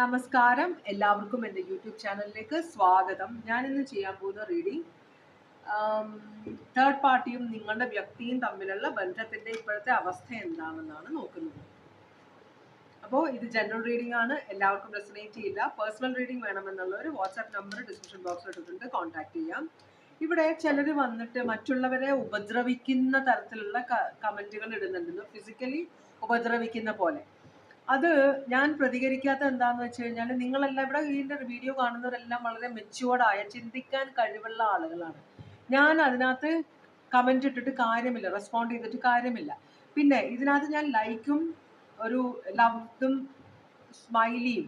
നമസ്കാരം. എല്ലാവർക്കും എന്റെ യൂട്യൂബ് ചാനലിലേക്ക് സ്വാഗതം. ഞാൻ ഇന്ന് ചെയ്യാൻ പോകുന്ന റീഡിങ് തേർഡ് പാർട്ടിയും നിങ്ങളുടെ വ്യക്തിയും തമ്മിലുള്ള ബന്ധത്തിന്റെ ഇപ്പോഴത്തെ അവസ്ഥ എന്താണെന്നാണ് നോക്കുന്നത്. അപ്പോൾ ഇത് ജനറൽ റീഡിംഗ് ആണ്. എല്ലാവർക്കും റെസനേറ്റ് ചെയ്യില്ല. പേഴ്സണൽ റീഡിംഗ് വേണമെന്നുള്ള ഒരു വാട്സാപ്പ് നമ്പർ ഡിസ്ക്രിപ്ഷൻ ബോക്സിൽ ഇട്ടിട്ടുണ്ട്. കോൺടാക്ട് ചെയ്യാം. ഇവിടെ ചിലർ വന്നിട്ട് മറ്റുള്ളവരെ ഉപദ്രവിക്കുന്ന തരത്തിലുള്ള കമന്റുകൾ ഇടുന്നുണ്ട്. ഫിസിക്കലി ഉപദ്രവിക്കുന്ന പോലെ. അത് ഞാൻ പ്രതികരിക്കാത്ത എന്താന്ന് വെച്ച് കഴിഞ്ഞാൽ നിങ്ങളെല്ലാം ഇവിടെ ഇതിന്റെ വീഡിയോ കാണുന്നവരെല്ലാം വളരെ മെച്ചുവേർഡായ ചിന്തിക്കാൻ കഴിവുള്ള ആളുകളാണ്. ഞാൻ അതിനകത്ത് കമന്റ് ഇട്ടിട്ട് കാര്യമില്ല റെസ്പോണ്ട് ചെയ്തിട്ട് കാര്യമില്ല. പിന്നെ ഇതിനകത്ത് ഞാൻ ലൈക്കും ഒരു ലവും സ്മൈലിയും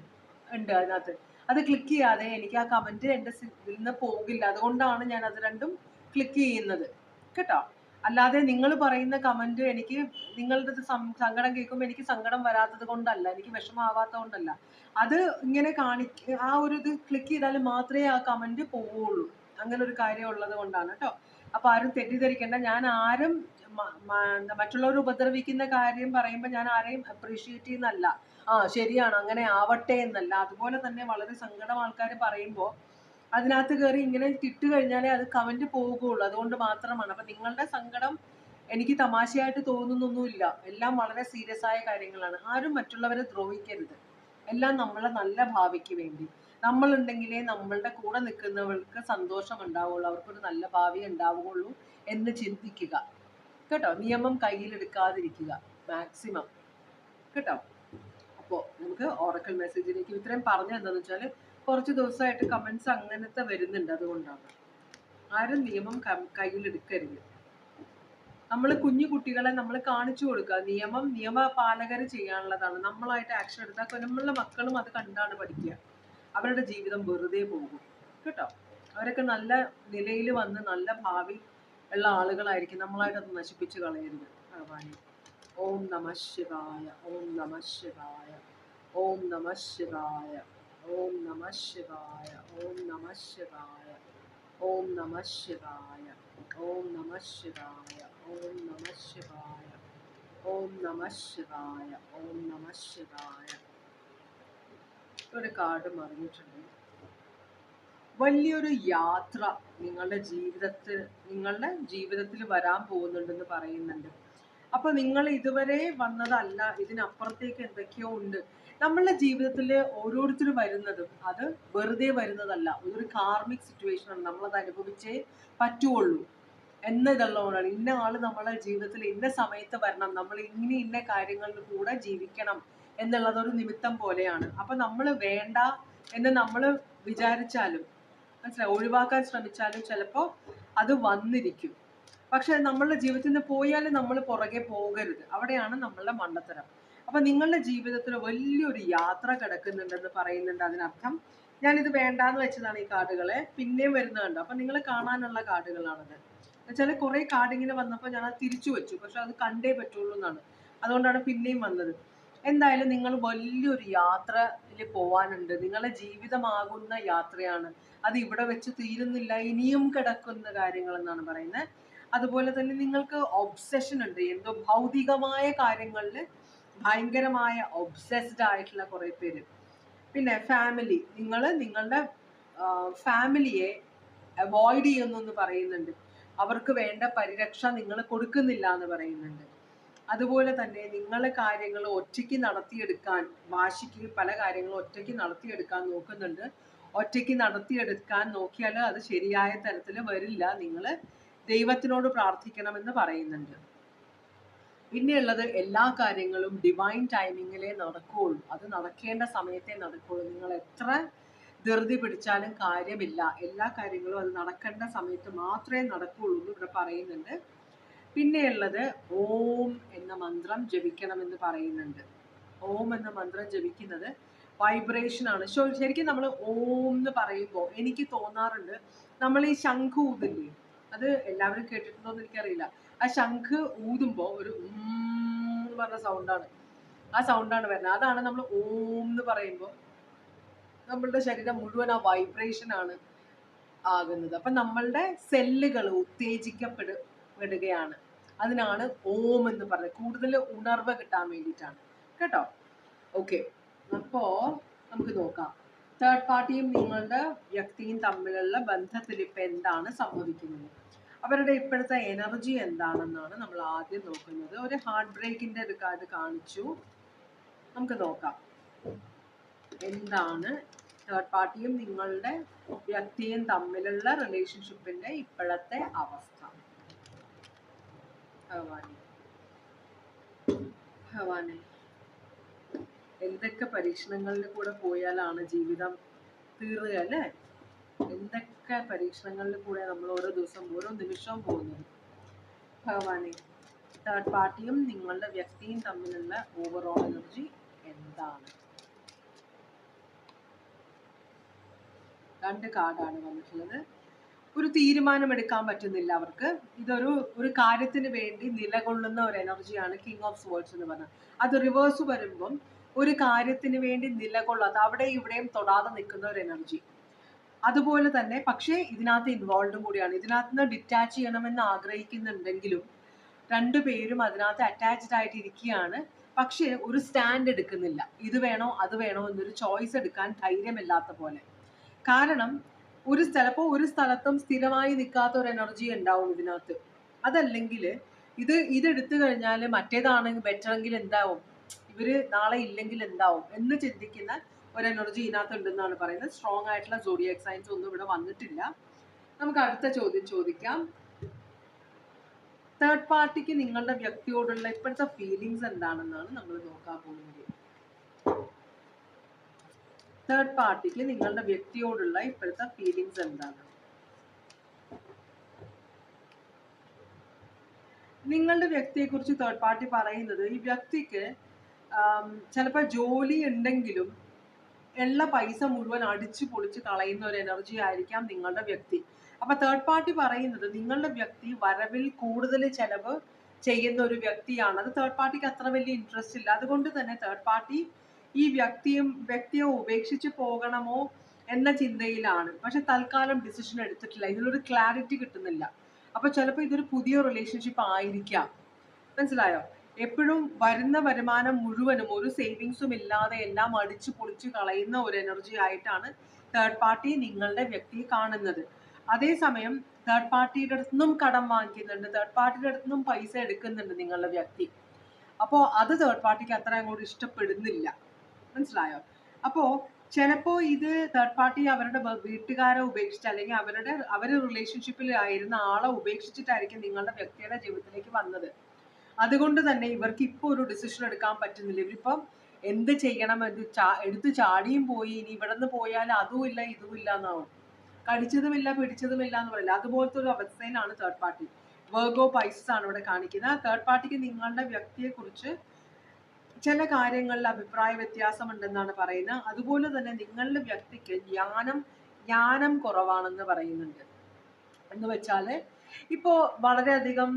ഉണ്ട് അതിനകത്ത്. അത് ക്ലിക്ക് ചെയ്യാതെ എനിക്ക് ആ കമന്റ് എന്റെ ഇതിൽ നിന്ന് പോകില്ല. അതുകൊണ്ടാണ് ഞാൻ അത് രണ്ടും ക്ലിക്ക് ചെയ്യുന്നത്. കേട്ടോ? അല്ലാതെ നിങ്ങൾ പറയുന്ന കമന്റ് എനിക്ക് നിങ്ങളുടെ സങ്കടം കേൾക്കുമ്പോൾ എനിക്ക് സങ്കടം വരാത്തത് കൊണ്ടല്ല എനിക്ക് വിഷമമാവാത്തത് കൊണ്ടല്ല. അത് ഇങ്ങനെ കാണി ആ ഒരു ഇത് ക്ലിക്ക് ചെയ്താൽ മാത്രമേ ആ കമന്റ് പോവുള്ളൂ. അങ്ങനെ ഒരു കാര്യം ഉള്ളത് കൊണ്ടാണ് കേട്ടോ അപ്പൊ ആരും തെറ്റിദ്ധരിക്കേണ്ട. ഞാൻ ആരും മറ്റുള്ളവർ ഉപദ്രവിക്കുന്ന കാര്യം പറയുമ്പോൾ ഞാൻ ആരെയും അപ്രീഷിയേറ്റ് ചെയ്യുന്നല്ല ആ ശരിയാണ് അങ്ങനെ ആവട്ടെ എന്നല്ല. അതുപോലെ തന്നെ വളരെ സങ്കടം ആൾക്കാർ പറയുമ്പോൾ അതിനകത്ത് കയറി ഇങ്ങനെ കിട്ടു കഴിഞ്ഞാലേ അത് കമന്റ് പോകുള്ളൂ. അതുകൊണ്ട് മാത്രമാണ്. അപ്പൊ നിങ്ങളുടെ സങ്കടം എനിക്ക് തമാശയായിട്ട് തോന്നുന്നൊന്നുമില്ല. എല്ലാം വളരെ സീരിയസ് ആയ കാര്യങ്ങളാണ്. ആരും മറ്റുള്ളവരെ ദ്രോഹിക്കരുത്. എല്ലാം നമ്മളെ നല്ല ഭാവിക്ക് വേണ്ടി. നമ്മളുണ്ടെങ്കിലേ നമ്മളുടെ കൂടെ നിൽക്കുന്നവർക്ക് സന്തോഷം ഉണ്ടാവുള്ളൂ അവർക്കൊരു നല്ല ഭാവി ഉണ്ടാവുകയുള്ളൂ എന്ന് ചിന്തിക്കുക. കേട്ടോ? നിയമം കയ്യിലെടുക്കാതിരിക്കുക. മാക്സിമം. കേട്ടോ? അപ്പോൾ നമുക്ക് ഓറക്കൽ മെസ്സേജിലേക്ക് ഇത്രയും പറഞ്ഞു എന്താണെന്ന് വെച്ചാൽ കുറച്ച് ദിവസമായിട്ട് കമൻസ് അങ്ങനത്തെ വരുന്നുണ്ട് അതുകൊണ്ടാണ്. ആരും നിയമം കയ്യിലെടുക്കരുത്. നമ്മൾ കുഞ്ഞു കുട്ടികളെ നമ്മൾ കാണിച്ചു കൊടുക്കുക. നിയമം നിയമപാലകർ ചെയ്യാനുള്ളതാണ്. നമ്മളായിട്ട് ആക്ഷൻ എടുത്താൽ നമ്മളുടെ മക്കളും അത് കണ്ടാണ് പഠിക്കുക. അവരുടെ ജീവിതം വെറുതെ പോകും. കേട്ടോ? അവരൊക്കെ നല്ല നിലയിൽ വന്ന് നല്ല ഭാവി ഉള്ള ആളുകളായിരിക്കും. നമ്മളായിട്ട് അത് നശിപ്പിച്ച് കളയരുത്. ഭഗവാനെ. ഓം നമ ശിവായ. ഓം നമ ശിവായ. ഓം നമ ശിവായ. ഓം നമ ശിവായ ഓം നമ ശിവായ ഓം നമ ശിവായ ഓം നമ ശിവായ ഓം നമ ശിവായ ഓം നമ ശിവായ ഓം നമ ശിവായ. ഒരു കാർഡ് മറിഞ്ഞിട്ടുണ്ട്. വലിയൊരു യാത്ര നിങ്ങളുടെ ജീവിതത്തിൽ നിങ്ങളുടെ ജീവിതത്തിൽ വരാൻ പോകുന്നുണ്ടെന്ന് പറയുന്നുണ്ട്. അപ്പൊ നിങ്ങൾ ഇതുവരെ വന്നതല്ല ഇതിനപ്പുറത്തേക്ക് എന്തൊക്കെയോ ഉണ്ട്. നമ്മളുടെ ജീവിതത്തിൽ ഓരോരുത്തരും വരുന്നതും അത് വെറുതെ വരുന്നതല്ല. ഒരു കാർമിക് സിറ്റുവേഷൻ ആണ്. നമ്മളത് അനുഭവിച്ചേ പറ്റുള്ളൂ എന്നതുള്ളതുകൊണ്ടാണ് ഇന്ന ആൾ നമ്മളെ ജീവിതത്തിൽ ഇന്ന സമയത്ത് വരണം. നമ്മൾ ഇങ്ങനെ ഇന്ന കാര്യങ്ങളിൽ കൂടെ ജീവിക്കണം എന്നുള്ളത് ഒരു നിമിത്തം പോലെയാണ്. അപ്പൊ നമ്മൾ വേണ്ട എന്ന് നമ്മൾ വിചാരിച്ചാലും മനസ്സിലായി? ഒഴിവാക്കാൻ ശ്രമിച്ചാലും ചിലപ്പോ അത് വന്നിരിക്കും. പക്ഷെ നമ്മളുടെ ജീവിതത്തിൽ നിന്ന് പോയാൽ നമ്മൾ പുറകെ പോകരുത്. അവിടെയാണ് നമ്മളുടെ മണ്ടത്തരം. അപ്പൊ നിങ്ങളുടെ ജീവിതത്തിൽ വലിയൊരു യാത്ര കിടക്കുന്നുണ്ടെന്ന് പറയുന്നുണ്ട് അതിനർത്ഥം. ഞാൻ ഇത് വേണ്ടാന്ന് വെച്ചതാണ് ഈ കാർഡുകളെ. പിന്നെയും വരുന്നുണ്ട് അപ്പൊ നിങ്ങൾ കാണാനുള്ള കാർഡുകളാണത്. എന്നുവെച്ചാൽ കുറെ കാർഡ് ഇങ്ങനെ വന്നപ്പോൾ ഞാൻ അത് തിരിച്ചു വെച്ചു. പക്ഷെ അത് കണ്ടേ പറ്റുള്ളൂ എന്നാണ്. അതുകൊണ്ടാണ് പിന്നെയും വന്നത്. എന്തായാലും നിങ്ങൾ വലിയൊരു യാത്രയിൽ പോവാനുണ്ട്. നിങ്ങളുടെ ജീവിതമാകുന്ന യാത്രയാണ്. അത് ഇവിടെ വെച്ച് തീരുന്നില്ല. ഇനിയും കിടക്കുന്ന കാര്യങ്ങൾ എന്നാണ് പറയുന്നത്. അതുപോലെ തന്നെ നിങ്ങൾക്ക് ഒബ്സെഷൻ ഉണ്ട്. എന്തോ ഭൗതികമായ കാര്യങ്ങളിൽ ഭയങ്കരമായ ഒബ്സെസ്ഡ് ആയിട്ടുള്ള കുറേ പേര്. പിന്നെ ഫാമിലി നിങ്ങൾ നിങ്ങളുടെ ഫാമിലിയെ അവോയ്ഡ് ചെയ്യുന്നു എന്ന് പറയുന്നുണ്ട്. അവർക്ക് വേണ്ട പരിരക്ഷ നിങ്ങൾ കൊടുക്കുന്നില്ല എന്ന് പറയുന്നുണ്ട്. അതുപോലെ തന്നെ നിങ്ങൾ കാര്യങ്ങൾ ഒറ്റയ്ക്ക് നടത്തിയെടുക്കാൻ വാശിക്ക് പല കാര്യങ്ങളും ഒറ്റയ്ക്ക് നടത്തിയെടുക്കാൻ നോക്കുന്നുണ്ട്. ഒറ്റയ്ക്ക് നടത്തിയെടുക്കാൻ നോക്കിയാൽ അത് ശരിയായ തരത്തിൽ വരില്ല. നിങ്ങൾ ദൈവത്തിനോട് പ്രാർത്ഥിക്കണമെന്ന് പറയുന്നുണ്ട്. പിന്നെയുള്ളത് എല്ലാ കാര്യങ്ങളും ഡിവൈൻ ടൈമിങ്ങിലേ നടക്കുകയുള്ളൂ അത് നടക്കേണ്ട സമയത്തെ നടക്കുകയുള്ളൂ നിങ്ങൾ എത്ര ധൃതി പിടിച്ചാലും കാര്യമില്ല. എല്ലാ കാര്യങ്ങളും അത് നടക്കേണ്ട സമയത്ത് മാത്രമേ നടക്കുകയുള്ളൂ എന്ന് ഇവിടെ പറയുന്നുണ്ട്. പിന്നെയുള്ളത് ഓം എന്ന മന്ത്രം ജപിക്കണമെന്ന് പറയുന്നുണ്ട്. ഓം എന്ന മന്ത്രം ജപിക്കുന്നത് വൈബ്രേഷൻ ആണ്. ശരിക്കും നമ്മൾ ഓം എന്ന് പറയുമ്പോൾ എനിക്ക് തോന്നാറുണ്ട് നമ്മൾ ഈ ശംഖ് അത് എല്ലാവരും കേട്ടിട്ടുണ്ടോ എന്ന് എനിക്കറിയില്ല. ആ ശംഖ് ഊതുമ്പോൾ ഒരു എന്ന് പറഞ്ഞ സൗണ്ടാണ് ആ സൗണ്ടാണ് വരുന്നത്. അതാണ് നമ്മൾ ഓം എന്ന് പറയുമ്പോൾ നമ്മളുടെ ശരീരം മുഴുവൻ ആ വൈബ്രേഷൻ ആണ് ആകുന്നത്. അപ്പം നമ്മളുടെ സെല്ലുകൾ ഉത്തേജിക്കപ്പെടുകയാണ്. അതിനാണ് ഓം എന്ന് പറയുന്നത് കൂടുതൽ ഉണർവ് കിട്ടാൻ വേണ്ടിയിട്ടാണ്. കേട്ടോ? ഓക്കെ അപ്പോൾ നമുക്ക് നോക്കാം. തേർഡ് പാർട്ടിയും നിങ്ങളുടെ വ്യക്തിയും തമ്മിലുള്ള ബന്ധത്തിൽ ഇപ്പം എന്താണ് സംഭവിക്കുന്നത്? അവരുടെ ഇപ്പോഴത്തെ എനർജി എന്താണെന്നാണ് നമ്മൾ ആദ്യം നോക്കുന്നത്. ഒരു ഹാർട്ട് ബ്രേക്കിന്റെ ഒരു കാർഡ് കാണിച്ചു. നമുക്ക് നോക്കാം. എന്താണ് തേർഡ് പാർട്ടിയും നിങ്ങളുടെ വ്യക്തിയും തമ്മിലുള്ള റിലേഷൻഷിപ്പിന്റെ ഇപ്പോഴത്തെ അവസ്ഥ? ഭഗവാനെ ഭഗവാനെ എന്തൊക്കെ പരീക്ഷണങ്ങളിൽ കൂടെ പോയാലാണ് ജീവിതം തീരുക അല്ലേ? എന്തൊക്കെ പരീക്ഷണങ്ങളിൽ കൂടെ നമ്മൾ ഓരോ ദിവസം ഓരോ നിമിഷവും പോകുന്നത് ഭഗവാനെ തേർഡ് പാർട്ടിയും നിങ്ങളുടെ വ്യക്തിയും തമ്മിലുള്ള ഓവറോൾ എനർജി എന്താണ്? രണ്ട് കാർഡാണ് വന്നിട്ടുള്ളത്. ഒരു തീരുമാനമെടുക്കാൻ പറ്റുന്നില്ല അവർക്ക്. ഇതൊരു ഒരു കാര്യത്തിന് വേണ്ടി നിലകൊള്ളുന്ന ഒരു എനർജിയാണ് കിങ് ഓഫ് സ്വേർഡ്സ് എന്ന് പറഞ്ഞത് അത് റിവേഴ്സ് വരുമ്പം ഒരു കാര്യത്തിന് വേണ്ടി നിലകൊള്ളാത്ത അവിടെ ഇവിടെയും തൊടാതെ നിൽക്കുന്ന ഒരു എനർജി അതുപോലെ തന്നെ പക്ഷേ ഇതിനകത്ത് ഇൻവോൾവും കൂടിയാണ്. ഇതിനകത്ത് നിന്ന് ഡിറ്റാച്ച് ചെയ്യണമെന്ന് ആഗ്രഹിക്കുന്നുണ്ടെങ്കിലും രണ്ടുപേരും അതിനകത്ത് അറ്റാച്ച്ഡ് ആയിട്ട് ഇരിക്കുകയാണ് പക്ഷേ ഒരു സ്റ്റാൻഡ് എടുക്കുന്നില്ല. ഇത് വേണോ അത് വേണോ എന്നൊരു ചോയ്സ് എടുക്കാൻ ധൈര്യമില്ലാത്ത പോലെ. കാരണം ഒരു ചിലപ്പോൾ ഒരു സ്ഥലത്തും സ്ഥിരമായി നിൽക്കാത്ത ഒരു എനർജി ഉണ്ടാവും ഇതിനകത്ത്. അതല്ലെങ്കിൽ ഇത് ഇതെടുത്തു കഴിഞ്ഞാൽ മറ്റേതാണെങ്കിൽ ബെറ്ററെങ്കിൽ എന്താവും? ഇവർ നാളെ ഇല്ലെങ്കിൽ എന്താവും എന്ന് ചിന്തിക്കുന്ന ഒരു എനർജി ഇതിനകത്ത് ഉണ്ടെന്നാണ് പറയുന്നത്. സ്ട്രോങ് ആയിട്ടുള്ള സോഡിയക് സയൻസ് ഒന്നും ഇവിടെ വന്നിട്ടില്ല. നമുക്ക് അടുത്ത ചോദ്യം ചോദിക്കാം. തേർഡ് പാർട്ടിക്ക് നിങ്ങളുടെ വ്യക്തിയോടുള്ള ഇപ്പോഴത്തെ ഫീലിങ്സ് എന്താണെന്നാണ് നമ്മൾ നോക്കാൻ പോകുന്നത്. തേർഡ് പാർട്ടിക്ക് നിങ്ങളുടെ വ്യക്തിയോടുള്ള ഇപ്പോഴത്തെ ഫീലിങ്സ് എന്താണ്? നിങ്ങളുടെ വ്യക്തിയെക്കുറിച്ച് തേർഡ് പാർട്ടി പറയുന്നത് ഈ വ്യക്തിക്ക് ചിലപ്പോൾ ജോലി ഉണ്ടെങ്കിലും ഉള്ള പൈസ മുഴുവൻ അടിച്ചു പൊളിച്ച് കളയുന്ന ഒരു എനർജി ആയിരിക്കാം നിങ്ങളുടെ വ്യക്തി. അപ്പൊ തേർഡ് പാർട്ടി പറയുന്നത് നിങ്ങളുടെ വ്യക്തി വരവിൽ കൂടുതൽ ചെലവ് ചെയ്യുന്ന ഒരു വ്യക്തിയാണ്. അത് തേർഡ് പാർട്ടിക്ക് അത്ര വലിയ ഇൻട്രസ്റ്റ് ഇല്ല. അതുകൊണ്ട് തന്നെ തേർഡ് പാർട്ടി ഈ വ്യക്തിയും വ്യക്തിയെ ഉപേക്ഷിച്ച് പോകണമോ എന്ന ചിന്തയിലാണ്. പക്ഷെ തൽക്കാലം ഡിസിഷൻ എടുത്തിട്ടില്ല. ഇതിലൊരു ക്ലാരിറ്റി കിട്ടുന്നില്ല. അപ്പൊ ചിലപ്പോൾ ഇതൊരു പുതിയ റിലേഷൻഷിപ്പ് ആയിരിക്കാം. മനസ്സിലായോ? എപ്പോഴും വരുന്ന വരുമാനം മുഴുവനും ഒരു സേവിങ്സും ഇല്ലാതെ എല്ലാം അടിച്ചു പൊളിച്ചു കളയുന്ന ഒരു എനർജി ആയിട്ടാണ് തേർഡ് പാർട്ടി നിങ്ങളുടെ വ്യക്തിയെ കാണുന്നത്. അതേസമയം തേർഡ് പാർട്ടിയുടെ അടുത്ത് നിന്നും കടം വാങ്ങിക്കുന്നുണ്ട് തേർഡ് പാർട്ടിയുടെ അടുത്ത് നിന്നും പൈസ എടുക്കുന്നുണ്ട് നിങ്ങളുടെ വ്യക്തി. അപ്പോൾ അത് തേർഡ് പാർട്ടിക്ക് അത്ര അങ്ങോട്ട് ഇഷ്ടപ്പെടുന്നില്ല. മനസ്സിലായോ? അപ്പോൾ ചിലപ്പോൾ ഇത് തേർഡ് പാർട്ടി അവരുടെ വീട്ടുകാരെ ഉപേക്ഷിച്ച് അല്ലെങ്കിൽ അവരുടെ അവർ റിലേഷൻഷിപ്പിൽ ആയിരുന്ന ആളെ ഉപേക്ഷിച്ചിട്ടായിരിക്കും നിങ്ങളുടെ വ്യക്തിയുടെ ജീവിതത്തിലേക്ക് വന്നത്. അതുകൊണ്ട് തന്നെ ഇവർക്ക് ഇപ്പോൾ ഒരു ഡിസിഷൻ എടുക്കാൻ പറ്റുന്നില്ല. ഇവരിപ്പം എന്ത് ചെയ്യണം? എന്ത് ചാ എടുത്ത് ചാടിയും പോയി ഇനി ഇവിടെ നിന്ന് പോയാൽ അതും ഇല്ല എന്നാവും. കടിച്ചതുമില്ല പിടിച്ചതുമില്ല എന്ന് പറയില്ല. അതുപോലത്തെ ഒരു അവസ്ഥയിലാണ് തേർഡ് പാർട്ടി വേർഗോ പൈസസ് ആണ് ഇവിടെ കാണിക്കുന്നത്. ആ തേർഡ് പാർട്ടിക്ക് നിങ്ങളുടെ വ്യക്തിയെ കുറിച്ച് ചില കാര്യങ്ങളിൽ അഭിപ്രായ വ്യത്യാസമുണ്ടെന്നാണ് പറയുന്നത്. അതുപോലെ തന്നെ നിങ്ങളുടെ വ്യക്തിക്ക് ജ്ഞാനം ജ്ഞാനം കുറവാണെന്ന് പറയുന്നുണ്ട്. എന്ന് വെച്ചാൽ ഇപ്പോ വളരെയധികം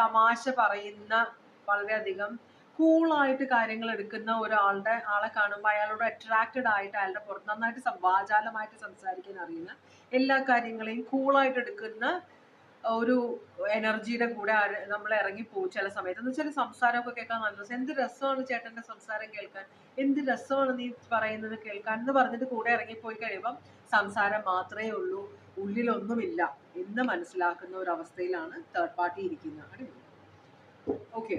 തമാശ പറയുന്ന വളരെയധികം കൂളായിട്ട് കാര്യങ്ങൾ എടുക്കുന്ന ഒരാളുടെ ആളെ കാണുമ്പോൾ അയാളോട് അട്രാക്റ്റഡ് ആയിട്ട് അയാളുടെ പുറത്ത് നന്നായിട്ട് വാചാലമായിട്ട് സംസാരിക്കാൻ അറിയുന്ന എല്ലാ കാര്യങ്ങളെയും കൂളായിട്ട് എടുക്കുന്ന ഒരു എനർജിയുടെ കൂടെ നമ്മൾ ഇറങ്ങിപ്പോകും ചില സമയത്ത്. എന്ന് വെച്ചാൽ സംസാരമൊക്കെ കേൾക്കാൻ നല്ല രസം. എന്ത് രസമാണ് ചേട്ടന്റെ സംസാരം കേൾക്കാൻ? എന്ത് രസമാണ് നീ പറയുന്നത് കേൾക്കാൻ? എന്ന് പറഞ്ഞിട്ട് കൂടെ ഇറങ്ങിപ്പോയി കഴിയുമ്പം സംസാരം മാത്രമേ ഉള്ളൂ. ഉള്ളിലൊന്നുമില്ല എന്ന് മനസ്സിലാക്കുന്ന ഒരു അവസ്ഥയിലാണ് തേർഡ് പാർട്ടി ഇരിക്കുന്നത് ഓക്കെ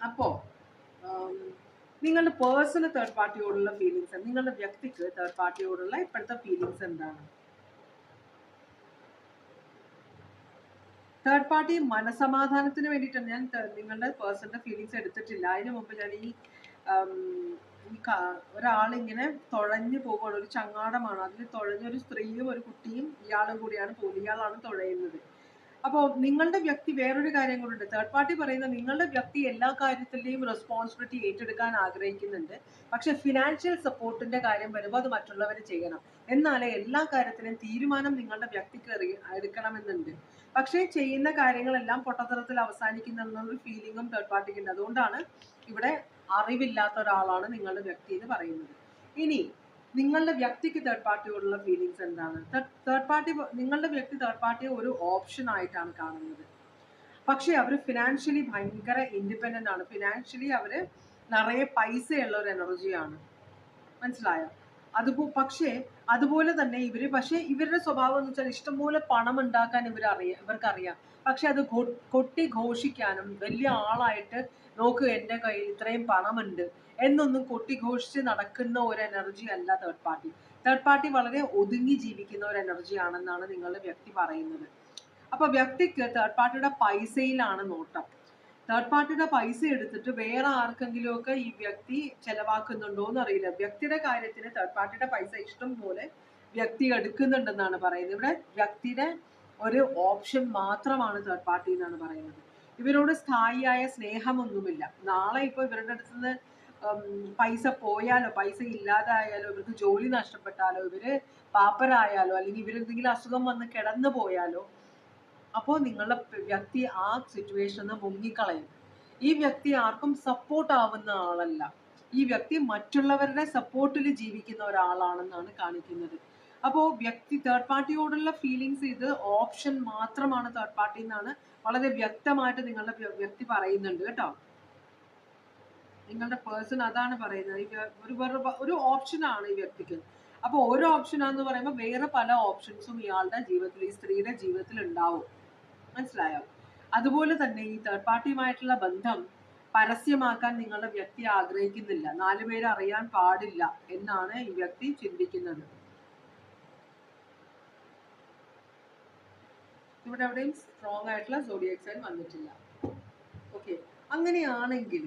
അപ്പോ നിങ്ങളുടെ പേഴ്സണൽ തേർഡ് പാർട്ടിയോടുള്ള ഫീലിങ്സ് നിങ്ങളുടെ വ്യക്തിക്ക് തേർഡ് പാർട്ടിയോടുള്ള ഇപ്പോഴത്തെ ഫീലിങ്സ് എന്താണ്? തേർഡ് പാർട്ടി മനസമാധാനത്തിന് വേണ്ടിയിട്ടാണ് ഞാൻ നിങ്ങളുടെ പേഴ്സണൽ ഫീലിങ്സ് എടുത്തിട്ടില്ല. അതിനു മുമ്പ് ഞാൻ ഈ ഈ ഒരാളിങ്ങനെ തുഴഞ്ഞു പോവുകയാണ് ഒരു ചങ്ങാടമാണ്. അതിൽ തുഴഞ്ഞൊരു സ്ത്രീയും ഒരു കുട്ടിയും ഇയാളും കൂടിയാണ് പോകുന്നത് ഇയാളാണ് തുഴയുന്നത്. അപ്പോൾ നിങ്ങളുടെ വ്യക്തി വേറൊരു കാര്യം കൂടെ തേർഡ് പാർട്ടി പറയുന്നത് നിങ്ങളുടെ വ്യക്തി എല്ലാ കാര്യത്തിലെയും റെസ്പോൺസിബിലിറ്റി ഏറ്റെടുക്കാൻ ആഗ്രഹിക്കുന്നുണ്ട്. പക്ഷെ ഫിനാൻഷ്യൽ സപ്പോർട്ടിന്റെ കാര്യം വരുമ്പോൾ അത് മറ്റുള്ളവർ ചെയ്യണം. എന്നാലേ എല്ലാ കാര്യത്തിലും തീരുമാനം നിങ്ങളുടെ വ്യക്തിക്ക് എടുക്കണമെന്നുണ്ട്. പക്ഷേ ചെയ്യുന്ന കാര്യങ്ങളെല്ലാം പൊട്ടത്തരത്തിൽ അവസാനിക്കുന്ന ഫീലിംഗും തേർഡ് പാർട്ടിക്ക് ഉണ്ട്. അതുകൊണ്ടാണ് ഇവിടെ അറിവില്ലാത്ത ഒരാളാണ് നിങ്ങളുടെ വ്യക്തി എന്ന് പറയുന്നത്. ഇനി നിങ്ങളുടെ വ്യക്തിക്ക് തേർഡ് പാർട്ടിയോടുള്ള ഫീലിങ്സ് എന്താണ്? തേർഡ് പാർട്ടി നിങ്ങളുടെ വ്യക്തി തേർഡ് പാർട്ടിയെ ഒരു ഓപ്ഷൻ ആയിട്ടാണ് കാണുന്നത്. പക്ഷേ അവർ ഫിനാൻഷ്യലി ഭയങ്കര ഇൻഡിപെൻഡന്റ് ആണ്. ഫിനാൻഷ്യലി അവർ നിറയെ പൈസയുള്ള ഒരു എനർജിയാണ് മനസ്സിലായോ? അതുപോ പക്ഷേ അതുപോലെ തന്നെ ഇവർ പക്ഷേ ഇവരുടെ സ്വഭാവം എന്ന് വെച്ചാൽ ഇഷ്ടംപോലെ പണം ഉണ്ടാക്കാൻ ഇവർ അറിയാം ഇവർക്കറിയാം പക്ഷെ അത് കൊട്ടി ഘോഷിക്കാനും വലിയ ആളായിട്ട് നോക്ക് എന്റെ കയ്യിൽ ഇത്രയും പണമുണ്ട് എന്നൊന്നും കൊട്ടി ഘോഷിച്ച് നടക്കുന്ന ഒരു എനർജി അല്ല തേർഡ് പാർട്ടി തേർഡ് പാർട്ടി വളരെ ഒതുങ്ങി ജീവിക്കുന്ന ഒരു എനർജി ആണെന്നാണ് നിങ്ങളുടെ വ്യക്തി പറയുന്നത്. അപ്പൊ വ്യക്തിക്ക് തേർഡ് പാർട്ടിയുടെ പൈസയിലാണ് നോട്ടം. തേർഡ് പാർട്ടിയുടെ പൈസ എടുത്തിട്ട് വേറെ ആർക്കെങ്കിലും ഒക്കെ ഈ വ്യക്തി ചെലവാക്കുന്നുണ്ടോ എന്ന് അറിയില്ല. വ്യക്തിയുടെ കാര്യത്തിന് തേർഡ് പാർട്ടിയുടെ പൈസ ഇഷ്ടം പോലെ വ്യക്തി എടുക്കുന്നുണ്ടെന്നാണ് പറയുന്നത്. ഇവിടെ വ്യക്തിയുടെ ഒരു ഓപ്ഷൻ മാത്രമാണ് തേർഡ് പാർട്ടി എന്നാണ് പറയുന്നത്. ഇവരോട് സ്ഥായിയായ സ്നേഹമൊന്നുമില്ല. നാളെ ഇപ്പൊ ഇവരുടെ അടുത്ത് നിന്ന് പൈസ പോയാലോ പൈസ ഇല്ലാതായാലോ ഇവർക്ക് ജോലി നഷ്ടപ്പെട്ടാലോ ഇവർ പാപ്പരായാലോ അല്ലെങ്കിൽ ഇവരെന്തെങ്കിലും അസുഖം വന്ന് കിടന്നു പോയാലോ അപ്പോൾ നിങ്ങളുടെ വ്യക്തി ആ സിറ്റുവേഷനിൽ മുങ്ങിക്കളയും. ഈ വ്യക്തി ആർക്കും സപ്പോർട്ട് ആവുന്ന ആളല്ല. ഈ വ്യക്തി മറ്റുള്ളവരുടെ സപ്പോർട്ടിൽ ജീവിക്കുന്ന ഒരാളാണെന്നാണ് കാണിക്കുന്നത്. അപ്പോൾ വ്യക്തി തേർഡ് പാർട്ടിയോടുള്ള ഫീലിങ്സ് ഇത് ഓപ്ഷൻ മാത്രമാണ് തേർഡ് പാർട്ടി എന്നാണ് വളരെ വ്യക്തമായിട്ട് നിങ്ങളുടെ വ്യക്തി പറയുന്നുണ്ട് കേട്ടോ. നിങ്ങളുടെ പേഴ്സൺ അതാണ് പറയുന്നത്. ഒരു ഒരു ഓപ്ഷനാണ് ഈ വ്യക്തിക്ക്. അപ്പോൾ ഓരോ ഓപ്ഷനാന്ന് പറയുമ്പോൾ വേറെ പല ഓപ്ഷൻസും ഇയാളുടെ ജീവിതത്തിൽ ഈ സ്ത്രീയുടെ ജീവിതത്തിൽ ഉണ്ടാവും. മനസ്സിലായോ? അതുപോലെ തന്നെ ഈ തേർഡ് പാർട്ടിയുമായിട്ടുള്ള ബന്ധം പരസ്യമാക്കാൻ നിങ്ങളുടെ വ്യക്തി ആഗ്രഹിക്കുന്നില്ല. നാലുപേര് അറിയാൻ പാടില്ല എന്നാണ് ഈ വ്യക്തി ചിന്തിക്കുന്നത്. ഇവിടെ എവിടെയും സ്ട്രോങ് ആയിട്ടുള്ള സോഡിയക് സൈൻ വന്നിട്ടില്ല. ഓക്കെ അങ്ങനെയാണെങ്കിൽ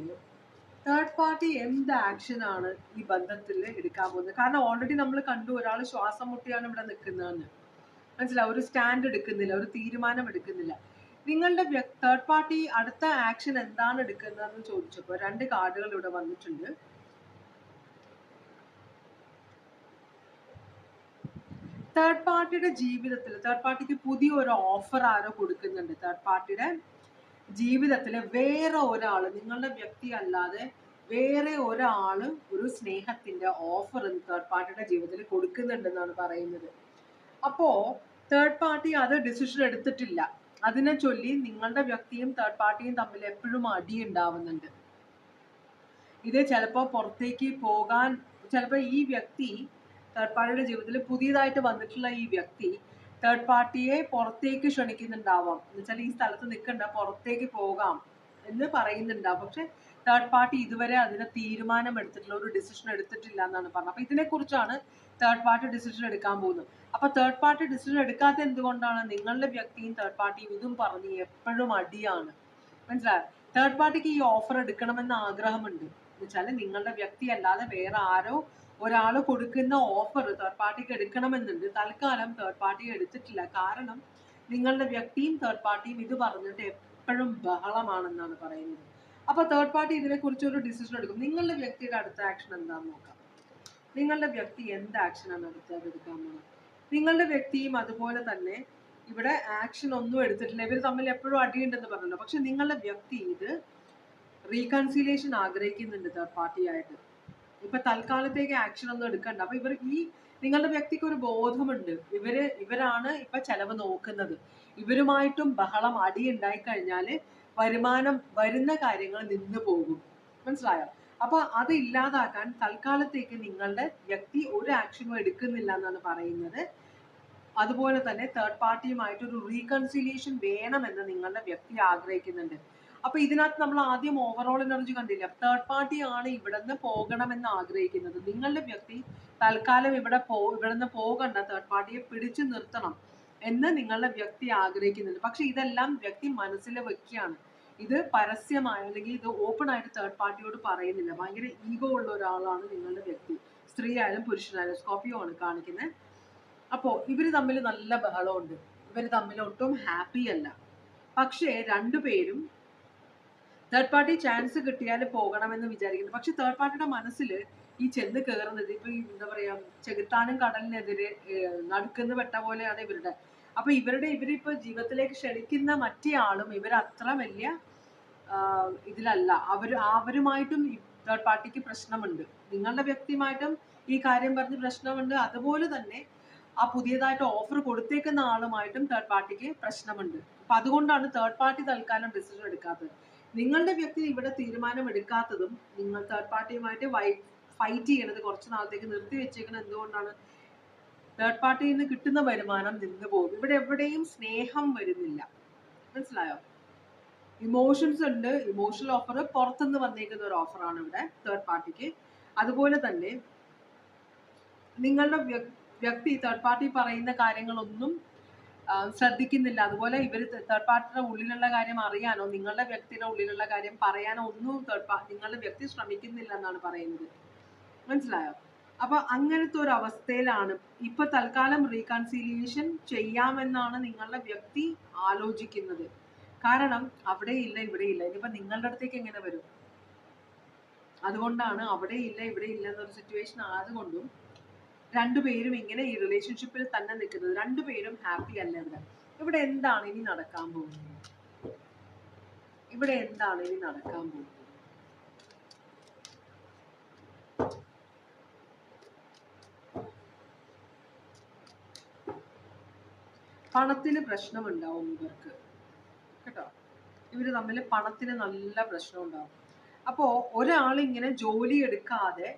തേർഡ് പാർട്ടി എന്ത് ആക്ഷൻ ആണ് ഈ ബന്ധത്തിൽ എടുക്കാൻ പോകുന്നത്? കാരണം ഓൾറെഡി നമ്മൾ കണ്ടു ഒരാൾ ശ്വാസം മുട്ടിയാണ് ഇവിടെ നിൽക്കുന്നതെന്ന്. മനസ്സിലാവും ഒരു സ്റ്റാൻഡ് എടുക്കുന്നില്ല ഒരു തീരുമാനം എടുക്കുന്നില്ല. നിങ്ങളുടെ തേർഡ് പാർട്ടി അടുത്ത ആക്ഷൻ എന്താണ് എടുക്കുന്നതെന്ന് ചോദിച്ചപ്പോൾ രണ്ട് കാർഡുകൾ ഇവിടെ വന്നിട്ടുണ്ട്. തേർഡ് പാർട്ടിയുടെ ജീവിതത്തിൽ തേർഡ് പാർട്ടിക്ക് പുതിയ ഒരു ഓഫർ ആരോ കൊടുക്കുന്നുണ്ട്. തേർഡ് പാർട്ടിയുടെ ജീവിതത്തിൽ വേറെ ഒരാൾ നിങ്ങളുടെ വ്യക്തി അല്ലാതെ വേറെ ഒരാൾ ഒരു സ്നേഹത്തിന്റെ ഓഫർ തേർഡ് പാർട്ടിയുടെ ജീവിതത്തിൽ കൊടുക്കുന്നുണ്ടെന്നാണ് പറയുന്നത്. അപ്പോ തേർഡ് പാർട്ടി അത് ഡിസിഷൻ എടുത്തിട്ടില്ല. അതിനെ ചൊല്ലി നിങ്ങളുടെ വ്യക്തിയും തേർഡ് പാർട്ടിയും തമ്മിൽ എപ്പോഴും അടി ഉണ്ടാവുന്നുണ്ട് ഇത് ചിലപ്പോൾ പുറത്തേക്ക് പോകാൻ ചിലപ്പോൾ ഈ വ്യക്തി തേർഡ് പാർട്ടിയുടെ ജീവിതത്തിൽ പുതിയതായിട്ട് വന്നിട്ടുള്ള ഈ വ്യക്തി തേർഡ് പാർട്ടിയെ പുറത്തേക്ക് ക്ഷണിക്കുന്നുണ്ടാവാം. എന്ന് വെച്ചാൽ ഈ സ്ഥലത്ത് നിൽക്കണ്ട പുറത്തേക്ക് പോകാം. എന്ന് പറയുന്നുണ്ടാവും. പക്ഷെ തേർഡ് പാർട്ടി ഇതുവരെ അതിനെ തീരുമാനം എടുത്തിട്ടില്ല ഒരു ഡിസിഷൻ എടുത്തിട്ടില്ല എന്നാണ് പറഞ്ഞത്. അപ്പൊ ഇതിനെ കുറിച്ചാണ് തേർഡ് പാർട്ടി ഡിസിഷൻ എടുക്കാൻ പോകുന്നത്. അപ്പൊ തേർഡ് പാർട്ടി ഡിസിഷൻ എടുക്കാത്ത എന്തുകൊണ്ടാണ്? നിങ്ങളുടെ വ്യക്തിയും തേർഡ് പാർട്ടിയും ഇതും പറഞ്ഞ് എപ്പോഴും അടിയാണ്. മനസ്സിലായോ? തേർഡ് പാർട്ടിക്ക് ഈ ഓഫർ എടുക്കണമെന്ന് ആഗ്രഹമുണ്ട്. വെച്ചാൽ നിങ്ങളുടെ വ്യക്തി അല്ലാതെ വേറെ ആരോ ഒരാൾ കൊടുക്കുന്ന ഓഫർ തേർഡ് പാർട്ടിക്ക് എടുക്കണമെന്നുണ്ട്. തൽക്കാലം തേർഡ് പാർട്ടി എടുത്തിട്ടില്ല. കാരണം നിങ്ങളുടെ വ്യക്തിയും തേർഡ് പാർട്ടിയും ഇത് പറഞ്ഞിട്ട് എപ്പോഴും ബഹളമാണെന്നാണ് പറയുന്നത്. അപ്പൊ തേർഡ് പാർട്ടി ഇതിനെക്കുറിച്ച് ഒരു ഡിസിഷൻ എടുക്കും. നിങ്ങളുടെ വ്യക്തിയുടെ അടുത്ത ആക്ഷൻ എന്താണെന്ന് നോക്കാം. നിങ്ങളുടെ വ്യക്തി എന്ത് ആക്ഷനാണ് അടുത്തത് എടുക്കാൻ പോകുന്നത് നിങ്ങളുടെ വ്യക്തിയും അതുപോലെ തന്നെ ഇവിടെ ആക്ഷൻ ഒന്നും എടുത്തിട്ടില്ല. ഇവർ തമ്മിൽ എപ്പോഴും അടിയുണ്ടെന്ന് പറഞ്ഞല്ലോ. പക്ഷെ നിങ്ങളുടെ വ്യക്തി ഇത് റീകൺസിലേഷൻ ആഗ്രഹിക്കുന്നുണ്ട് തേർഡ് പാർട്ടി ആയിട്ട്. ഇപ്പൊ തൽക്കാലത്തേക്ക് ആക്ഷൻ ഒന്നും എടുക്കണ്ട. അപ്പൊ ഇവർ ഈ നിങ്ങളുടെ വ്യക്തിക്ക് ഒരു ബോധമുണ്ട്. ഇവർ ഇവരാണ് ഇപ്പൊ ചെലവ് നോക്കുന്നത്. ഇവരുമായിട്ടും ബഹളം അടിയുണ്ടായി കഴിഞ്ഞാൽ വരുമാനം വരുന്ന കാര്യങ്ങൾ നിന്ന് പോകും. മനസ്സിലായോ? അപ്പൊ അത് ഇല്ലാതാക്കാൻ തൽക്കാലത്തേക്ക് നിങ്ങളുടെ വ്യക്തി ഒരു ആക്ഷനും എടുക്കുന്നില്ല എന്നാണ് പറയുന്നത്. അതുപോലെ തന്നെ തേർഡ് പാർട്ടിയുമായിട്ട് ഒരു റീകൺസിലിയേഷൻ വേണമെന്ന് നിങ്ങളുടെ വ്യക്തി ആഗ്രഹിക്കുന്നുണ്ട്. അപ്പൊ ഇതിനകത്ത് നമ്മൾ ആദ്യം ഓവറോൾ എനർജി കണ്ടില്ല? തേർഡ് പാർട്ടി ആണ് ഇവിടുന്ന് പോകണമെന്ന് ആഗ്രഹിക്കുന്നത്. നിങ്ങളുടെ വ്യക്തി തൽക്കാലം ഇവിടെ പോ ഇവിടുന്ന് പോകണ്ട. തേർഡ് പാർട്ടിയെ പിടിച്ചു നിർത്തണം. എന്ന് നിങ്ങളുടെ വ്യക്തി ആഗ്രഹിക്കുന്നുണ്ട്. പക്ഷെ ഇതെല്ലാം വ്യക്തി മനസ്സിൽ വെക്കുകയാണ്. ഇത് പരസ്യമായ അല്ലെങ്കിൽ ഇത് ഓപ്പൺ ആയിട്ട് തേർഡ് പാർട്ടിയോട് പറയുന്നില്ല. ഭയങ്കര ഈഗോ ഉള്ള ഒരാളാണ് നിങ്ങളുടെ വ്യക്തി. സ്ത്രീ ആയാലും പുരുഷനായാലും സ്കോപ്പിയോ ആണ് കാണിക്കുന്നത് അപ്പോൾ ഇവർ തമ്മിൽ നല്ല ബഹളമുണ്ട്. ഇവർ തമ്മിൽ ഒട്ടും ഹാപ്പി അല്ല. പക്ഷേ രണ്ടുപേരും തേർഡ് പാർട്ടി ചാൻസ് കിട്ടിയാൽ പോകണമെന്ന് വിചാരിക്കുന്നു. പക്ഷെ തേർഡ് പാർട്ടിയുടെ മനസ്സിൽ ഈ ചെന്ന് കയറുന്നത് ഇപ്പൊ എന്താ പറയാ ചെകുത്താനും കടലിനെതിരെ നടുക്കുന്ന പെട്ട പോലെയാണ് ഇവരുടെ. അപ്പൊ ഇവരുടെ ഇവരിപ്പോ ജീവിതത്തിലേക്ക് ക്ഷണിക്കുന്ന മറ്റേ ആളും ഇവർ അത്ര വലിയ ഇതിലല്ല. അവർ അവരുമായിട്ടും തേർഡ് പാർട്ടിക്ക് പ്രശ്നമുണ്ട്. നിങ്ങളുടെ വ്യക്തിയുമായിട്ടും ഈ കാര്യം പറഞ്ഞ് പ്രശ്നമുണ്ട്. അതുപോലെ തന്നെ ആ പുതിയതായിട്ട് ഓഫർ കൊടുത്തേക്കുന്ന ആളുമായിട്ടും തേർഡ് പാർട്ടിക്ക് പ്രശ്നമുണ്ട്. അപ്പൊ അതുകൊണ്ടാണ് തേർഡ് പാർട്ടി തൽക്കാലം ഡിസിഷൻ എടുക്കാത്തത്. നിങ്ങളുടെ വ്യക്തി ഇവിടെ തീരുമാനം എടുക്കാത്തതും നിങ്ങൾ തേർഡ് പാർട്ടിയുമായിട്ട് വൈ ഫൈറ്റ് ചെയ്യണത് കുറച്ച് നാളത്തേക്ക് നിർത്തി വെച്ചേക്കുന്നത് എന്തുകൊണ്ടാണ്? തേർഡ് പാർട്ടിയിൽ നിന്ന് കിട്ടുന്ന വരുമാനം നിന്ന് പോകും. ഇവിടെ എവിടെയും സ്നേഹം വരുന്നില്ല. മനസ്സിലായോ? ഇമോഷൻസ് ഉണ്ട്. ഇമോഷണൽ ഓഫർ പുറത്തുനിന്ന് വന്നേക്കുന്ന ഒരു ഓഫറാണ് ഇവിടെ തേർഡ് പാർട്ടിക്ക് അതുപോലെ തന്നെ നിങ്ങളുടെ വ്യക്തി തേർഡ് പാർട്ടി പറയുന്ന കാര്യങ്ങളൊന്നും ശ്രദ്ധിക്കുന്നില്ല. അതുപോലെ ഇവർ തേർഡ് പാർട്ടിയുടെ ഉള്ളിലുള്ള കാര്യം അറിയാനോ നിങ്ങളുടെ വ്യക്തിയുടെ ഉള്ളിലുള്ള കാര്യം പറയാനോ ഒന്നും തേർഡ് പാർട്ടി നിങ്ങളുടെ വ്യക്തി ശ്രമിക്കുന്നില്ല എന്നാണ് പറയുന്നത്. മനസ്സിലായോ? അപ്പൊ അങ്ങനത്തെ ഒരു അവസ്ഥയിലാണ് ഇപ്പൊ തൽക്കാലം റീകൺസീലിയേഷൻ ചെയ്യാമെന്നാണ് നിങ്ങളുടെ വ്യക്തി ആലോചിക്കുന്നത്. കാരണം അവിടെ ഇല്ല ഇവിടെ ഇല്ല. ഇനിയിപ്പോ നിങ്ങളുടെ അടുത്തേക്ക് എങ്ങനെ വരും? അതുകൊണ്ടാണ് അവിടെ ഇല്ല ഇവിടെ ഇല്ല എന്നൊരു സിറ്റുവേഷൻ ആയതുകൊണ്ടും രണ്ടുപേരും ഇങ്ങനെ ഈ റിലേഷൻഷിപ്പിൽ തന്നെ നിൽക്കുന്നത്. രണ്ടുപേരും ഹാപ്പി അല്ല ഇവിടെ. ഇവിടെ എന്താണ് ഇനി നടക്കാൻ പോകുന്നത്? ഇവിടെ എന്താണ് ഇനി നടക്കാൻ പോകുന്നത്? പണത്തിന് പ്രശ്നമുണ്ടാവും ഇവർക്ക്. കേട്ടോ? ഇവർ തമ്മിൽ പണത്തിന് നല്ല പ്രശ്നം ഉണ്ടാവും അപ്പോ ഒരാൾ ഇങ്ങനെ ജോലി എടുക്കാതെ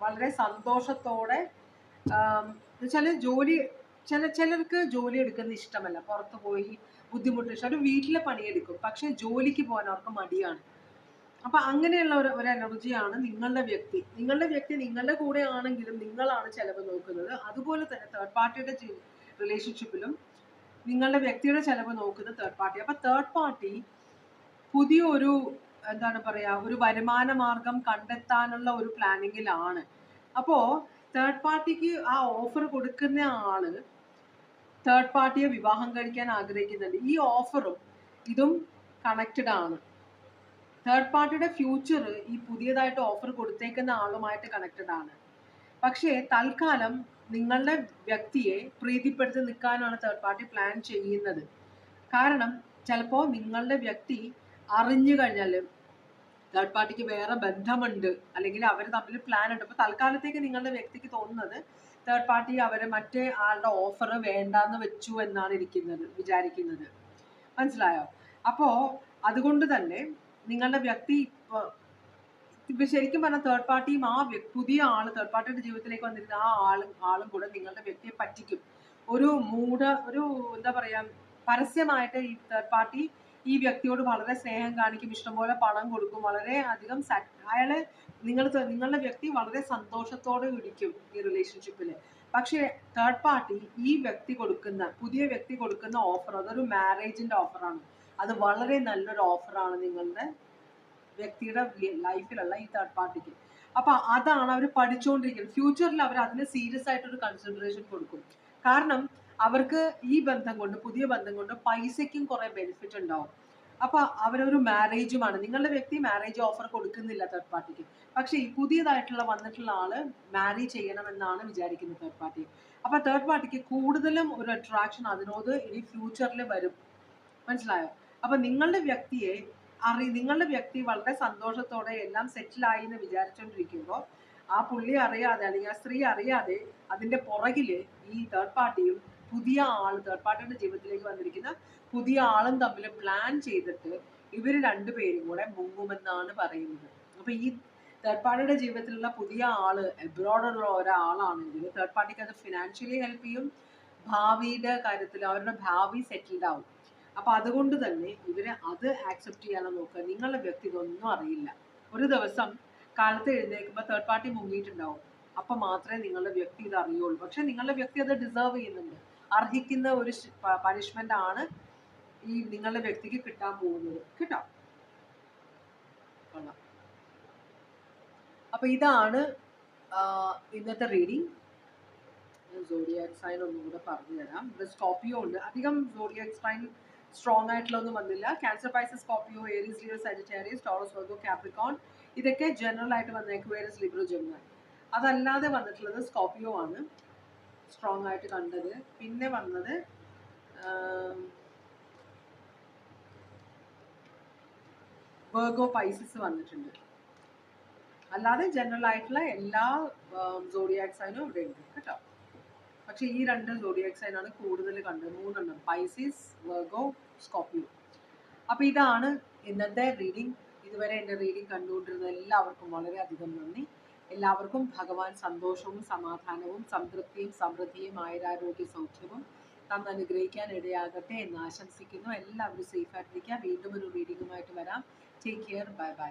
വളരെ സന്തോഷത്തോടെ ചില ജോലി ചില ചിലർക്ക് ജോലി എടുക്കുന്ന ഇഷ്ടമല്ല. പുറത്ത് പോയി ബുദ്ധിമുട്ട് അവർ വീട്ടിലെ പണിയെടുക്കും. പക്ഷെ ജോലിക്ക് പോകാൻ അവർക്ക് മടിയാണ്. അപ്പൊ അങ്ങനെയുള്ള ഒരു ഒരു എനർജിയാണ് നിങ്ങളുടെ വ്യക്തി. നിങ്ങളുടെ വ്യക്തി നിങ്ങളുടെ കൂടെ ആണെങ്കിലും നിങ്ങളാണ് ചിലവ് നോക്കുന്നത്. അതുപോലെ തന്നെ തേർഡ് പാർട്ടിയുടെ റിലേഷൻഷിപ്പിലും നിങ്ങളുടെ വ്യക്തിയുടെ ചെലവ് നോക്കുന്നത് തേർഡ് പാർട്ടി അപ്പൊ തേർഡ് പാർട്ടി പുതിയൊരു എന്താണ് പറയാ ഒരു വരുമാന മാർഗം കണ്ടെത്താനുള്ള ഒരു പ്ലാനിങ്ങിലാണ് അപ്പോ തേർഡ് പാർട്ടിക്ക് ആ ഓഫർ കൊടുക്കുന്ന ആൾ തേർഡ് പാർട്ടിയെ വിവാഹം കഴിക്കാൻ ആഗ്രഹിക്കുന്നുണ്ട്. ഈ ഓഫറും ഇതും കണക്റ്റഡ് ആണ്. തേർഡ് പാർട്ടിയുടെ ഫ്യൂച്ചർ ഈ പുതിയതായിട്ട് ഓഫർ കൊടുത്തേക്കുന്ന ആളുമായിട്ട് കണക്റ്റഡ് ആണ്. പക്ഷേ തൽക്കാലം നിങ്ങളുടെ വ്യക്തിയെ പ്രീതിപ്പെടുത്തി നിൽക്കാനാണ് തേർഡ് പാർട്ടി പ്ലാൻ ചെയ്യുന്നത്. കാരണം ചിലപ്പോൾ നിങ്ങളുടെ വ്യക്തി അറിഞ്ഞു കഴിഞ്ഞാൽ തേർഡ് പാർട്ടിക്ക് വേറെ ബന്ധമുണ്ട്. അല്ലെങ്കിൽ അവർ തമ്മിൽ പ്ലാൻ ഉണ്ട്. അപ്പോൾ തൽക്കാലത്തേക്ക് നിങ്ങളുടെ വ്യക്തിക്ക് തോന്നുന്നത് തേർഡ് പാർട്ടി അവരെ മറ്റേ ആളുടെ ഓഫർ വേണ്ടാന്ന് വെച്ചു എന്നാണ് ഇരിക്കുന്നത് വിചാരിക്കുന്നത്. മനസ്സിലായോ? അപ്പോൾ അതുകൊണ്ട് തന്നെ നിങ്ങളുടെ വ്യക്തി ഇപ്പൊ ശരിക്കും പറഞ്ഞാൽ തേർഡ് പാർട്ടിയും ആ പുതിയ ആൾ തേർഡ് പാർട്ടിയുടെ ജീവിതത്തിലേക്ക് വന്നിരുന്ന ആ ആളും ആളും കൂടെ നിങ്ങളുടെ വ്യക്തിയെ പറ്റിക്കും. ഒരു മൂഢ ഒരു എന്താ പറയാ പരസ്യമായിട്ട് ഈ തേർഡ് പാർട്ടി ഈ വ്യക്തിയോട് വളരെ സ്നേഹം കാണിക്കും ഇഷ്ടംപോലെ പണം കൊടുക്കും വളരെ അധികം അയാൾ നിങ്ങൾ നിങ്ങളുടെ വ്യക്തി വളരെ സന്തോഷത്തോടെ ഇരിക്കും ഈ റിലേഷൻഷിപ്പിൽ പക്ഷേ തേർഡ് പാർട്ടി ഈ വ്യക്തി കൊടുക്കുന്ന പുതിയ വ്യക്തി കൊടുക്കുന്ന ഓഫർ അതൊരു മാരേജിന്റെ ഓഫറാണ് അത് വളരെ നല്ലൊരു ഓഫറാണ് നിങ്ങളുടെ വ്യക്തിയുടെ ലൈഫിലുള്ള ഈ തേർഡ് പാർട്ടിക്ക് അപ്പൊ അതാണ് അവർ പഠിച്ചുകൊണ്ടിരിക്കുന്നത് ഫ്യൂച്ചറിൽ അവർ അതിന് സീരിയസ് ആയിട്ടൊരു കൺസിഡറേഷൻ കൊടുക്കും. കാരണം അവർക്ക് ഈ ബന്ധം കൊണ്ട് പുതിയ ബന്ധം കൊണ്ട് പൈസയ്ക്കും കുറെ ബെനിഫിറ്റ് ഉണ്ടാവും. അപ്പൊ അവരൊരു മാരേജുമാണ് നിങ്ങളുടെ വ്യക്തി മാരേജ് ഓഫർ കൊടുക്കുന്നില്ല തേർഡ് പാർട്ടിക്ക് പക്ഷേ ഈ പുതിയതായിട്ടുള്ള വന്നിട്ടുള്ള ആൾ മാരി ചെയ്യണമെന്നാണ് വിചാരിക്കുന്നത് തേർഡ് പാർട്ടി അപ്പൊ തേർഡ് പാർട്ടിക്ക് കൂടുതലും ഒരു അട്രാക്ഷൻ അതിനോട് ഇനി ഫ്യൂച്ചറിൽ വരും. മനസ്സിലായോ? അപ്പൊ നിങ്ങളുടെ വ്യക്തിയെ അറി നിങ്ങളുടെ വ്യക്തി വളരെ സന്തോഷത്തോടെ എല്ലാം സെറ്റിൽ ആയി എന്ന് വിചാരിച്ചുകൊണ്ടിരിക്കുമ്പോൾ ആ പുള്ളി അറിയാതെ അല്ലെങ്കിൽ ആ സ്ത്രീ അറിയാതെ അതിന്റെ പുറകിൽ ഈ തേർഡ് പാർട്ടിയും പുതിയ ആൾ തേർഡ് പാർട്ടിയുടെ ജീവിതത്തിലേക്ക് വന്നിരിക്കുന്ന പുതിയ ആളും തമ്മിൽ പ്ലാൻ ചെയ്തിട്ട് ഇവർ രണ്ടുപേരും കൂടെ മുങ്ങുമെന്നാണ് പറയുന്നത്. അപ്പൊ ഈ തേർഡ് പാർട്ടിയുടെ ജീവിതത്തിലുള്ള പുതിയ ആൾ എബ്രോഡുള്ള ഒരാളാണെങ്കിൽ തേർഡ് പാർട്ടിക്ക് അത് ഫിനാൻഷ്യലി ഹെൽപ്പ് ചെയ്യും ഭാവിയുടെ കാര്യത്തിൽ അവരുടെ ഭാവി സെറ്റിൽഡ് ആവും. അപ്പൊ അതുകൊണ്ട് തന്നെ ഇവരെ അത് ആക്സെപ്റ്റ് ചെയ്യാനോ നോക്കുക. നിങ്ങളുടെ വ്യക്തി ഇതൊന്നും അറിയില്ല. ഒരു ദിവസം കാലത്ത് എഴുന്നേൽക്കുമ്പോൾ തേർഡ് പാർട്ടി മുങ്ങിയിട്ടുണ്ടാവും. അപ്പൊ മാത്രമേ നിങ്ങളുടെ വ്യക്തി ഇത് അറിയുള്ളൂ. പക്ഷെ നിങ്ങളുടെ വ്യക്തി അത് ഡിസേർവ് ചെയ്യുന്നുണ്ട്. അർഹിക്കുന്ന ഒരു പണിഷ്മെന്റ് ആണ് ഈ നിങ്ങളുടെ വ്യക്തിക്ക് കിട്ടാൻ പോകുന്നത്. കേട്ടോ? കൊള്ളാം. അപ്പൊ ഇതാണ് ഇന്നത്തെ റീഡിങ് സോഡിയാക് സൈൻ ഒന്നും കൂടെ പറഞ്ഞു തരാം ഇവിടെ സ്കോപ്പിയോ ഉണ്ട്. അധികം സോഡിയാക് സൈൻ സ്ട്രോങ് ആയിട്ടുള്ളൊന്നും വന്നില്ല. Cancer Pisces Scorpio Aries Leo Sagittarius Taurus Virgo Capricorn ഇതൊക്കെ ജനറൽ ആയിട്ട് വന്ന എക്വേറിയസ് ലിബ്രോ ജെമിനി അതല്ലാതെ വന്നിട്ടുള്ളത് സ്കോപ്പിയോ ആണ്. സ്ട്രോങ് ആയിട്ട് കണ്ടത്. പിന്നെ വന്നത് വേർഗോ പൈസസ് വന്നിട്ടുണ്ട്. അല്ലാതെ ജനറൽ ആയിട്ടുള്ള എല്ലാ ജോഡിയാക്സ് സൈനും ഇവിടെ ഉണ്ട്. കേട്ടോ. പക്ഷെ ഈ രണ്ട് സോഡിയാക് സൈൻ ആണ് കൂടുതൽ കണ്ടത്. മൂന്നെണ്ണം പൈസിസ് വെർഗോ സ്കോപ്പിയോ അപ്പൊ ഇതാണ് ഇന്നത്തെ റീഡിംഗ് ഇതുവരെ എന്റെ റീഡിംഗ് കണ്ടുകൊണ്ടിരുന്ന എല്ലാവർക്കും വളരെയധികം നന്ദി. എല്ലാവർക്കും ഭഗവാൻ സന്തോഷവും സമാധാനവും സംതൃപ്തിയും സമൃദ്ധിയും ആയുരാരോഗ്യ സൗഖ്യവും തന്ന് അനുഗ്രഹിക്കാൻ ഇടയാകട്ടെ എന്ന് ആശംസിക്കുന്നു. എല്ലാവരും സേഫ് ആയിട്ടിരിക്കുക. വീണ്ടും ഒരു റീഡിങ്ങുമായിട്ട് വരാം. Take care bye bye